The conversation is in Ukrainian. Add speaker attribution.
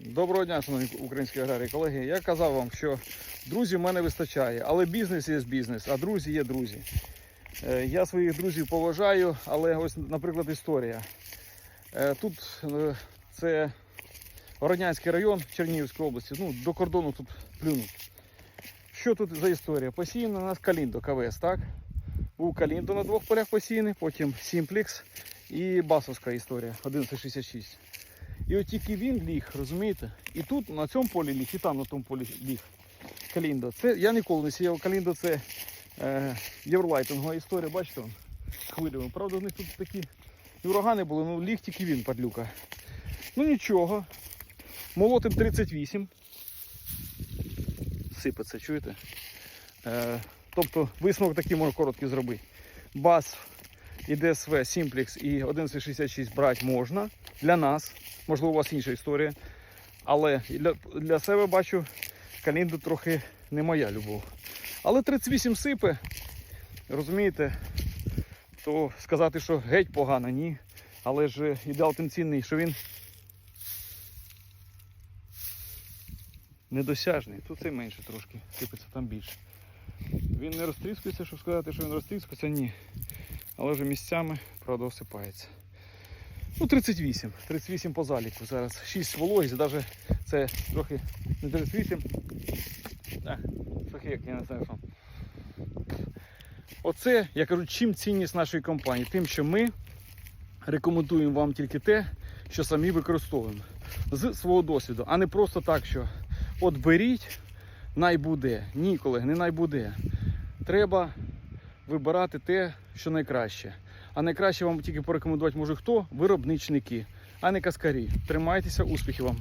Speaker 1: Доброго дня, шановні українські аграрії колеги. Я казав вам, що друзів в мене вистачає, але бізнес є бізнес, а друзі є друзі. Е, Я своїх друзів поважаю, але ось, наприклад, історія. Е, Тут е, це Городнянський район Чернігівської області. Ну, до кордону тут плюнуть. Що тут за історія? Посіяно у нас Каліндо КВС, так? Був Каліндо на двох полях посіяний, потім Сімплікс і Басовська історія 1166. І от тільки він ліг, розумієте? І тут на цьому полі ліг, і там на тому полі ліг. Каліндо. Це я ніколи не сіяв. Каліндо це е, євролайтингова історія, бачите? он, Хвилюємо. Правда, в них тут такі урагани були, ну ліг тільки він, падлюка. Ну нічого. Молотим 38. Сипеться, чуєте? Е, тобто висновок такий можна короткий зробити. Бас і ДСВ, Simplex і 1166 брати можна для нас. Можливо, у вас інша історія. Але для, для себе бачу, калінду трохи не моя любов. Але 38 сипе, розумієте, то сказати, що геть погано, ні. Але ж ідеал тим цінний, що він недосяжний. Тут це менше трошки, сипеться там більше. Він не розтріскується, щоб сказати, що він розтріскується, ні. Але вже місцями, правда, осипається. Ну, 38. 38 по заліку. Зараз 6 вологість, навіть це трохи не 38. Так, трохи як я не знаю що. Оце, я кажу, чим цінність нашої компанії? Тим, що ми рекомендуємо вам тільки те, що самі використовуємо з свого досвіду, а не просто так, що от беріть, найбуде. Ні, колеги, не найбуде. Треба вибирати те, що найкраще. А найкраще вам тільки порекомендувати може хто? Виробничники, а не каскарі. Тримайтеся, успіхів вам!